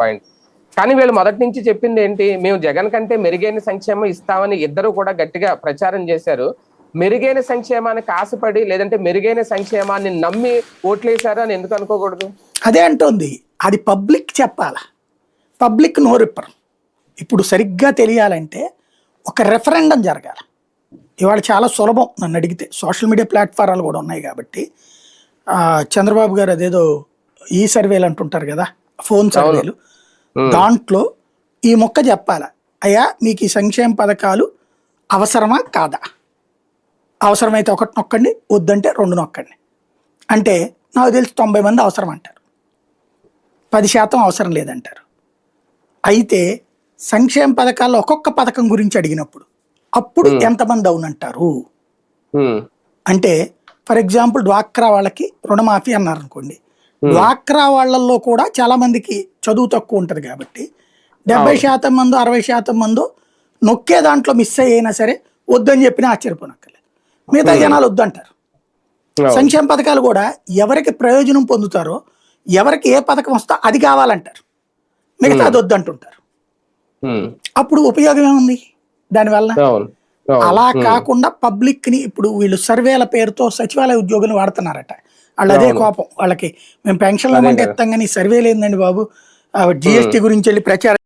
Point. కానీ వీళ్ళు మొదటి నుంచి చెప్పింది ఏంటి? మేము జగన్ కంటే మెరుగైన సంక్షేమం ఇస్తామని ఇద్దరు కూడా గట్టిగా ప్రచారం చేశారు. మెరుగైన సంక్షేమానికి ఆశపడి లేదంటే మెరుగైన సంక్షేమాన్ని నమ్మి ఓట్లేశారు అని ఎందుకు అనుకోకూడదు? అదే అంటోంది. అది పబ్లిక్ చెప్పాల? పబ్లిక్ నోరిప్పరు ఇప్పుడు సరిగ్గా తెలియాలంటే ఒక రెఫరెండం జరగాలి. ఇవాళ చాలా సులభం నన్ను అడిగితే. సోషల్ మీడియా ప్లాట్ఫారాలు కూడా ఉన్నాయి కాబట్టి. చంద్రబాబు గారు అదేదో ఈ సర్వేలు అంటుంటారు కదా? ఫోన్ సర్వేలు దాంట్లో ఈ మొక్క చెప్పాల? అయ్యా మీకు ఈ సంక్షేమ పథకాలు అవసరమా కాదా? అవసరమైతే ఒకటి నొక్కండి వద్దంటే రెండు నొక్కండి. అంటే నాకు తెలిసి తొంభై మంది అవసరం అంటారు. పది శాతం అవసరం లేదంటారు. అయితే సంక్షేమ పథకాల్లో ఒక్కొక్క పథకం గురించి అడిగినప్పుడు అప్పుడు ఎంతమంది అవునంటారు అంటే ఫర్ ఎగ్జాంపుల్ డ్వాక్రా వాళ్ళకి రుణమాఫీ అన్నారు అనుకోండి డ్వాక్రా వాళ్ళల్లో కూడా చాలా మందికి చదువు తక్కువ ఉంటుంది కాబట్టి డెబ్బై శాతం మంది అరవై శాతం మంది నొక్కే దాంట్లో మిస్ అయినా సరే వద్దని చెప్పినా ఆశ్చర్యపోనక్కర్లేదు. మిగతా జనాలు వద్దంటారు. సంక్షేమ పథకాలు కూడా ఎవరికి ప్రయోజనం పొందుతారో ఎవరికి ఏ పథకం వస్తా అది కావాలంటారు. మిగతా అది వద్దంటుంటారు. అప్పుడు ఉపయోగం ఏముంది? దానివల్ల. అలా కాకుండా పబ్లిక్ని ఇప్పుడు వీళ్ళు సర్వేల పేరుతో సచివాలయ ఉద్యోగులు వాడుతున్నారట. వాళ్ళు అదే కోపం. వాళ్ళకి మేము పెన్షన్లు ఇమ్మంటే ఇస్తాం కానీ సర్వేలు ఏందండి బాబు. జిఎస్టీ గురించి వెళ్ళి ప్రచారం